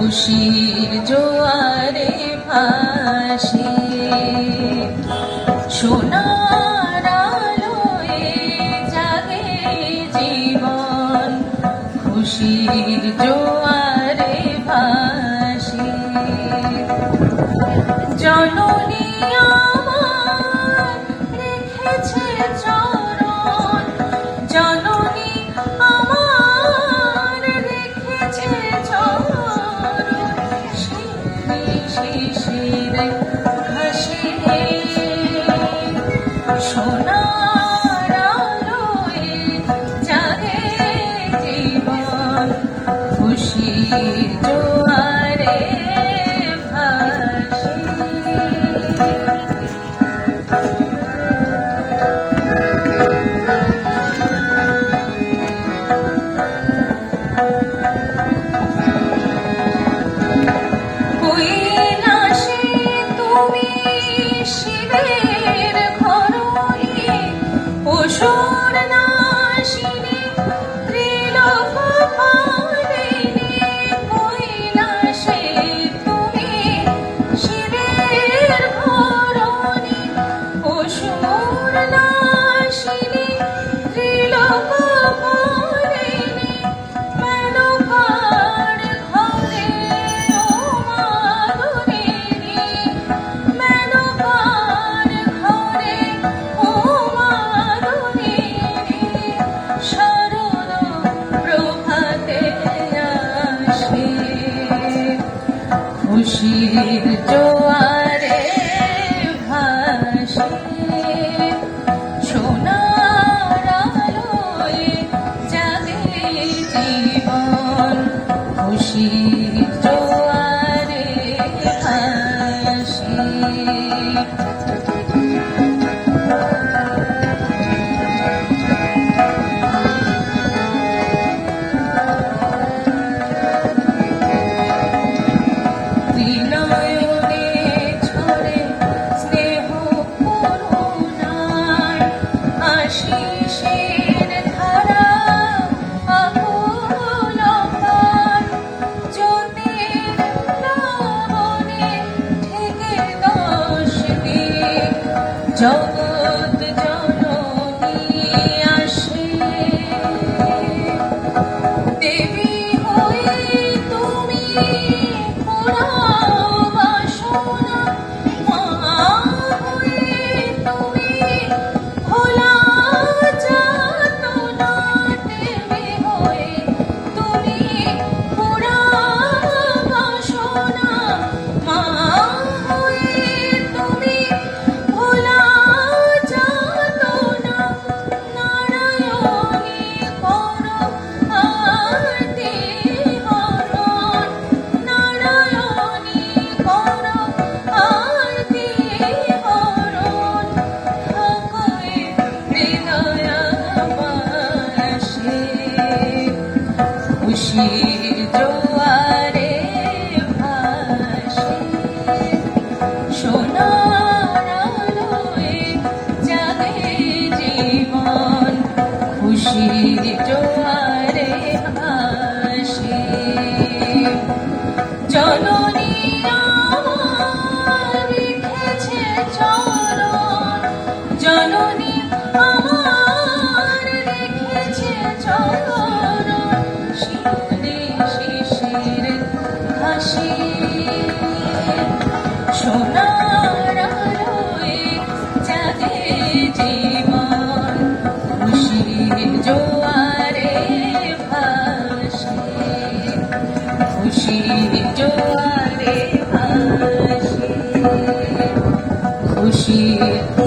খুশির জোয়ারে ভাসে সোনার আলোয়ে জাগে জীবন খুশির জোয়ারে ভাসে। জননী আমার রেখেছে শিশিরে ঘাসিরে সোনা জগৎ জননী আসে। দেবী 心